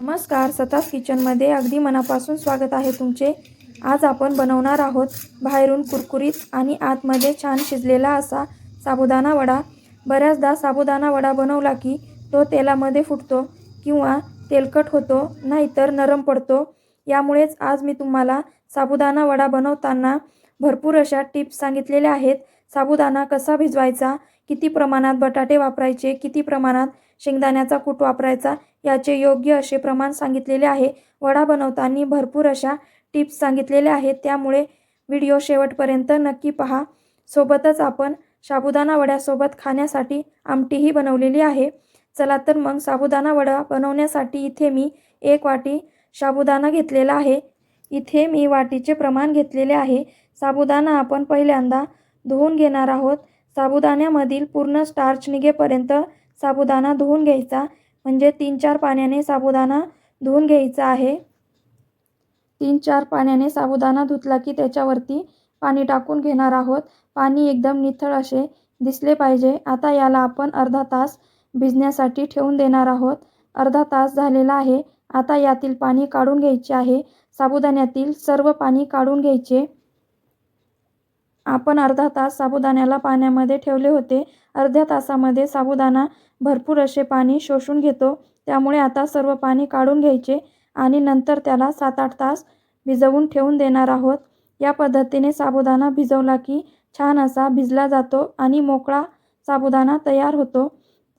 नमस्कार सतास किचनमध्ये अगदी मनापासून स्वागत आहे तुमचे. आज आपण बनवणार आहोत बाहेरून कुरकुरीत आणि आतमध्ये छान शिजलेला असा साबुदाणा वडा. बऱ्याचदा साबुदाणा वडा बनवला की तो तेलामध्ये फुटतो किंवा तेलकट होतो नाहीतर नरम पडतो. यामुळेच आज मी तुम्हाला साबुदाणा वडा बनवताना भरपूर अशा टिप्स सांगितलेल्या आहेत. साबुदाणा कसा भिजवायचा किती प्रमाणात बटाटे वापरायचे किती प्रमाणात शेंगदाण्याचा कूट वापरायचा याचे योग्य असे प्रमाण सांगितलेले आहे. वडा बनवताना भरपूर अशा टिप्स सांगितलेल्या आहेत. त्यामुळे व्हिडिओ शेवटपर्यंत नक्की पहा. सोबतच आपण साबुदाणा वड्यासोबत खाण्यासाठी आमटीही बनवलेली आहे. चला तर मग साबुदाणा वडा बनवण्यासाठी इथे मी एक वाटी साबुदाणा घेतलेला आहे. इथे मी वाटीचे प्रमाण घेतलेले आहे. साबुदाणा आपण पहिल्यांदा धुवून घेणार आहोत. साबुदाण्यामधील पूर्ण स्टार्च निघेपर्यंत साबुदाणा धुवून घ्यायचा. म्हणजे तीन चार पाण्याने साबुदाणा धुवून घ्यायचा आहे. तीन चार पाण्याने साबुदाणा धुतला की त्याच्यावरती पाणी टाकून घेणार आहोत. पाणी एकदम निथळ असे दिसले पाहिजे. आता याला आपण अर्धा तास भिजण्यासाठी ठेवून देणार आहोत. अर्धा तास झालेला आहे. आता यातील पाणी काढून घ्यायचे आहे. साबुदाण्यातील सर्व पाणी काढून घ्यायचे. आपण अर्धा तास साबुदाण्याला पाण्यामध्ये ठेवले होते. अर्ध्या तासामध्ये साबुदाणा भरपूर असे पाणी शोषून घेतो. त्यामुळे आता सर्व पाणी काढून घ्यायचे आणि नंतर त्याला सात आठ तास भिजवून ठेवून देणार आहोत. या पद्धतीने साबुदाणा भिजवला की छान असा भिजला जातो आणि मोकळा साबुदाणा तयार होतो.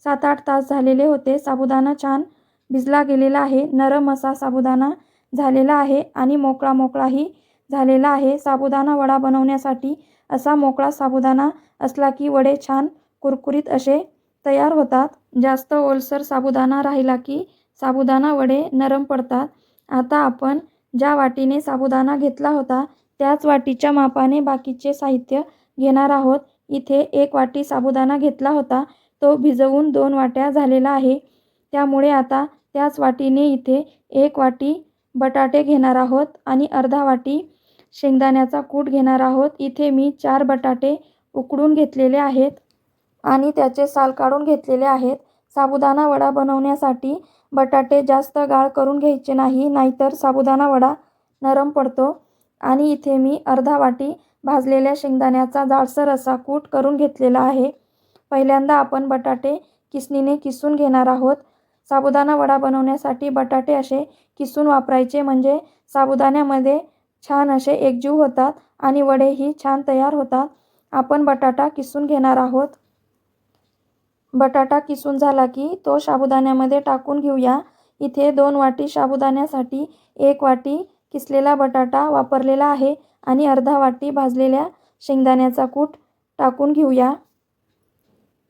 सात आठ तास झालेले होते. साबुदाणा छान भिजला गेलेला आहे. नरम असा साबुदाणा झालेला आहे आणि मोकळा मोकळाही झालेला आहे. साबुदाणा वडा बनवण्यासाठी असा मोकळा साबुदाणा असला की वडे छान कुरकुरीत असे तयार होतात. जास्त ओलसर साबुदाणा राहिला की साबुदाणा वडे नरम पडतात. आता आपण ज्या वाटीने साबुदाणा घेतला होता त्याच वाटीच्या मापाने बाकीचे साहित्य घेणार आहोत. इथे एक वाटी साबुदाणा घेतला होता. तो भिजवून दोन वाट्या झालेला आहे. त्यामुळे आता त्याच वाटीने इथे एक वाटी बटाटे घेणार आहोत आणि अर्धा वाटी शेंगदाण्याचा कूट घेणार आहोत. इथे मी चार बटाटे उकडून घेतलेले आहेत. आणि त्याचे साल काढून घेतलेले आहेत. साबुदाणा वडा बनवण्यासाठी बटाटे जास्त गाळ करून घ्यायचे नाही नाहीतर साबुदाणा वडा नरम पडतो. आणि इथे मी अर्धा वाटी भाजलेल्या शेंगदाण्याचा जाडसर असा कूट करून घेतलेला आहे. पहिल्यांदा आपण बटाटे किसणीने किसून घेणार आहोत. साबुदाणा वडा बनवण्यासाठी बटाटे असे किसून वापरायचे म्हणजे साबुदाण्यामध्ये छान असे एकजीव होतात आणि वडेही छान तयार होतात. आपण बटाटा किसून घेणार आहोत. बटाटा किसून झाला की तो साबुदाण्यामध्ये टाकून घेऊया. इथे दोन वाटी साबुदाण्यासाठी एक वाटी किसलेला बटाटा वापरलेला आहे आणि अर्धा वाटी भाजलेल्या शेंगदाण्याचा कूट टाकून घेऊया.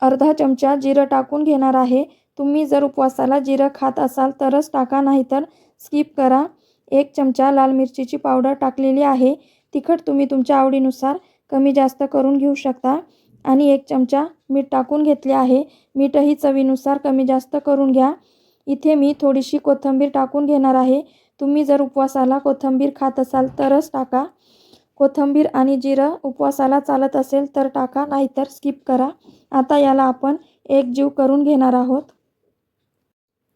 अर्धा चमचा जिरं टाकून घेणार आहे. तुम्ही जर उपवासाला जिरं खात असाल तरच टाका नाहीतर स्किप करा. एक चमचा लाल मिरचीची पावडर टाकलेली आहे. तिखट तुम्ही तुमच्या आवडीनुसार कमी जास्त करून घेऊ शकता. आणि एक चमचा मीठ टाकून घेतले आहे. मीठही चवीनुसार कमी जास्त करून घ्या. इथे मी थोडीशी कोथिंबीर टाकून घेणार आहे. तुम्ही जर उपवासाला कोथिंबीर खात असाल तरच टाका. कोथिंबीर आणि जिरं उपवासाला चालत असेल तर टाका नाहीतर स्किप करा. आता याला आपण एक जीव करून घेणार आहोत.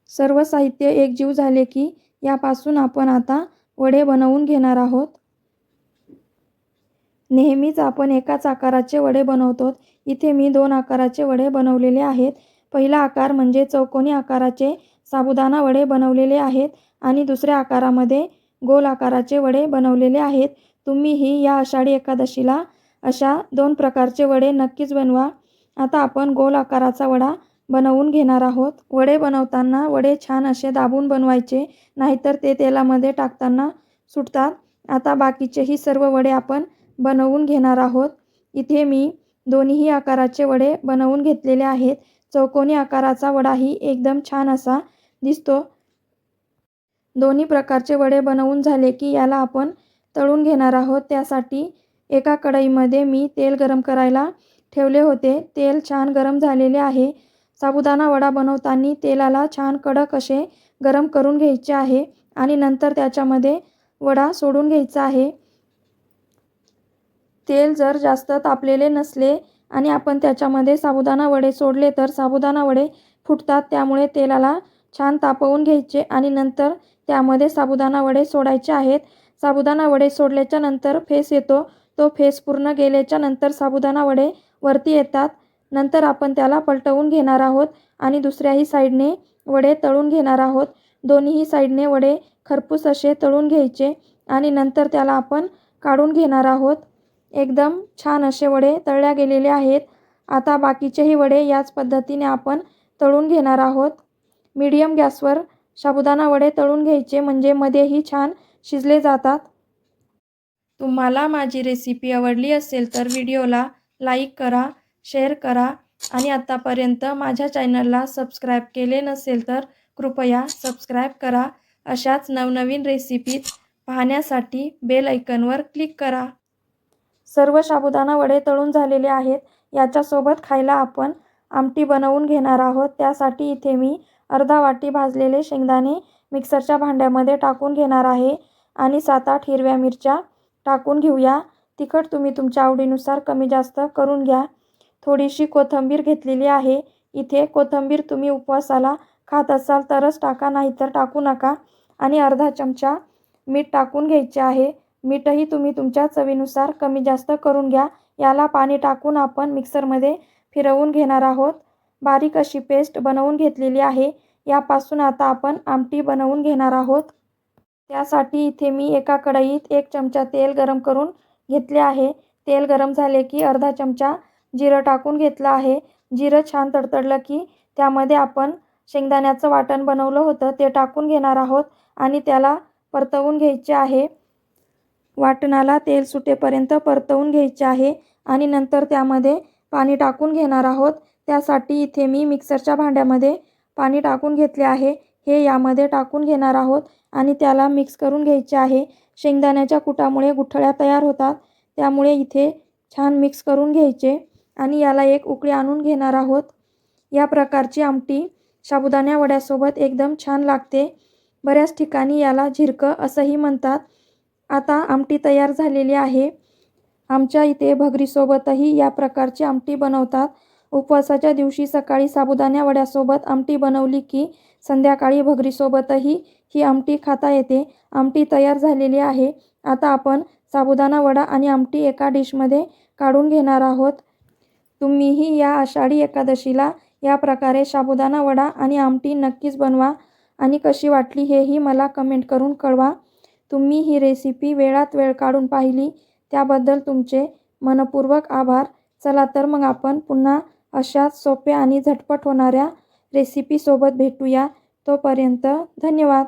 सर्व साहित्य एक जीव झाले की यापासून आपण आता वडे बनवून घेणार आहोत. नेहमीच आपण एकाच आकाराचे वडे बनवतो. इथे मी दोन आकाराचे वडे बनवलेले आहेत. पहिला आकार म्हणजे चौकोनी आकाराचे साबुदाणा वडे बनवलेले आहेत आणि दुसऱ्या आकारामध्ये गोल आकाराचे वडे बनवलेले आहेत. तुम्हीही या आषाढी एकादशीला अशा दोन प्रकारचे वडे नक्कीच बनवा. आता आपण गोल आकाराचा वडा बनवून घेणार आहोत. वडे बनवताना वडे छान असे दाबून बनवायचे नाहीतर ते तेलामध्ये टाकताना सुटतात. आता बाकीचेही सर्व वडे आपण बनवून घेणार आहोत. इथे मी दोन्हीही आकाराचे वडे बनवून घेतलेले आहेत. चौकोनी आकाराचा वडाही एकदम छान असा दिसतो. दोन्ही प्रकारचे वडे बनवून झाले की याला आपण तळून घेणार आहोत. त्यासाठी एका कढईमध्ये मी तेल गरम करायला ठेवले होते. तेल छान गरम झालेले आहे. साबुदाणा वडा बनवताना तेलाला छान कडक असे गरम करून घ्यायचे आहे आणि नंतर त्याच्यामध्ये वडा सोडून घ्यायचा आहे. तेल जर जास्त तापलेले नसले आणि आपण त्याच्यामध्ये साबुदाणा वडे सोडले तर साबुदाणा वडे फुटतात त्यामुळे तेलाला छान तापवून घ्यायचे आणि नंतर त्यामध्ये साबुदाणा वडे सोडायचे आहेत. साबुदाणा वडे सोडल्याच्या नंतर फेस येतो तो फेस पूर्ण गेल्याच्यानंतर साबुदाणा वडे वरती येतात. नंतर आपण त्याला पलटवून घेणार आहोत आणि दुसऱ्याही साईडने वडे तळून घेणार आहोत. दोन्हीही साईडने वडे खरपूस असे तळून घ्यायचे आणि नंतर त्याला आपण काढून घेणार आहोत. एकदम छान असे वडे तळल्या गेलेले आहेत. आता बाकीचेही वडे याच पद्धतीने आपण तळून घेणार आहोत. मीडियम गॅसवर साबुदाणा वडे तळून घ्यायचे म्हणजे मध्येही छान शिजले जातात. तुम्हाला माझी रेसिपी आवडली असेल तर व्हिडिओला लाईक करा शेअर करा आणि आत्तापर्यंत माझ्या चॅनलला सबस्क्राईब केले नसेल तर कृपया सबस्क्राईब करा. अशाच नवनवीन रेसिपीज पाहण्यासाठी बेल ऐकनवर क्लिक करा. सर्व साबुदाणा वडे तळून झालेले आहेत. याच्यासोबत खायला आपण आमटी बनवून घेणार आहोत. त्यासाठी इथे मी अर्धा वाटी भाजलेले शेंगदाणे मिक्सरच्या भांड्यामध्ये टाकून घेणार आहे. आणि सात आठ हिरव्या मिरच्या टाकून घेऊया. तिखट तुम्ही तुमच्या आवडीनुसार कमी जास्त करून घ्या. थोडीशी कोथिंबीर घेतलेली आहे. इथे कोथिंबीर तुम्ही उपवासाला खात असाल तरच टाका नाहीतर टाकू नका. आणि अर्धा चमचा मीठ टाकून घ्यायचे आहे. मीठही तुम्ही तुमच्या चवीनुसार कमी जास्त करून घ्या. याला पाणी टाकून आपण मिक्सरमध्ये फिरवून घेणार आहोत. बारीक अशी पेस्ट बनवून घेतलेली आहे. यापासून आता आपण आमटी बनवून घेणार आहोत. त्यासाठी इथे मी एका कढईत एक चमचा तेल गरम करून घेतले आहे. तेल गरम झाले की अर्धा चमचा जिरं टाकून घेतलं आहे. जिरं छान तडतडलं की त्यामध्ये आपण शेंगदाण्याचं वाटण बनवलं होतं ते टाकून घेणार आहोत आणि त्याला परतवून घ्यायचे आहे. वाटणाला तेल सुटेपर्यंत परतवून घ्यायचे आहे आणि नंतर त्यामध्ये पाणी टाकून घेणार आहोत. त्यासाठी इथे मी मिक्सरच्या भांड्यामध्ये पाणी टाकून घेतले आहे. हे यामध्ये टाकून घेणार आहोत आणि त्याला मिक्स करून घ्यायचे आहे. शेंगदाण्याच्या कुटामुळे गुठळ्या तयार होतात. त्यामुळे इथे छान मिक्स करून घ्यायचे आणि याला एक उकळी आणून घेणार आहोत. या प्रकारची आमटी साबुदाण्या वड्यासोबत एकदम छान लागते. बऱ्याच ठिकाणी याला झिरकं असंही म्हणतात. आता आमटी तयार झालेली आहे. आमच्या इथे भगरीसोबतही या प्रकारची आमटी बनवतात. उपवासाच्या दिवशी सकाळी साबुदाण्या वड्यासोबत आमटी बनवली की संध्याकाळी भगरीसोबतही ही आमटी खाता येते. आमटी तयार झालेली आहे. आता आपण साबुदाणा वडा आणि आमटी एका डिशमध्ये काढून घेणार आहोत. तुम्हीही या आषाढी एकादशीला या प्रकारे साबुदाणा वडा आणि आमटी नक्कीच बनवा आणि कशी वाटली हेही मला कमेंट करून कळवा. तुम्ही ही रेसिपी वेळात वेळ काढून पाहिली त्याबद्दल तुमचे मनपूर्वक आभार. चला तर मग आपण पुन्हा अशाच सोप्या आणि झटपट होणाऱ्या रेसिपीसोबत भेटूया. तोपर्यंत धन्यवाद.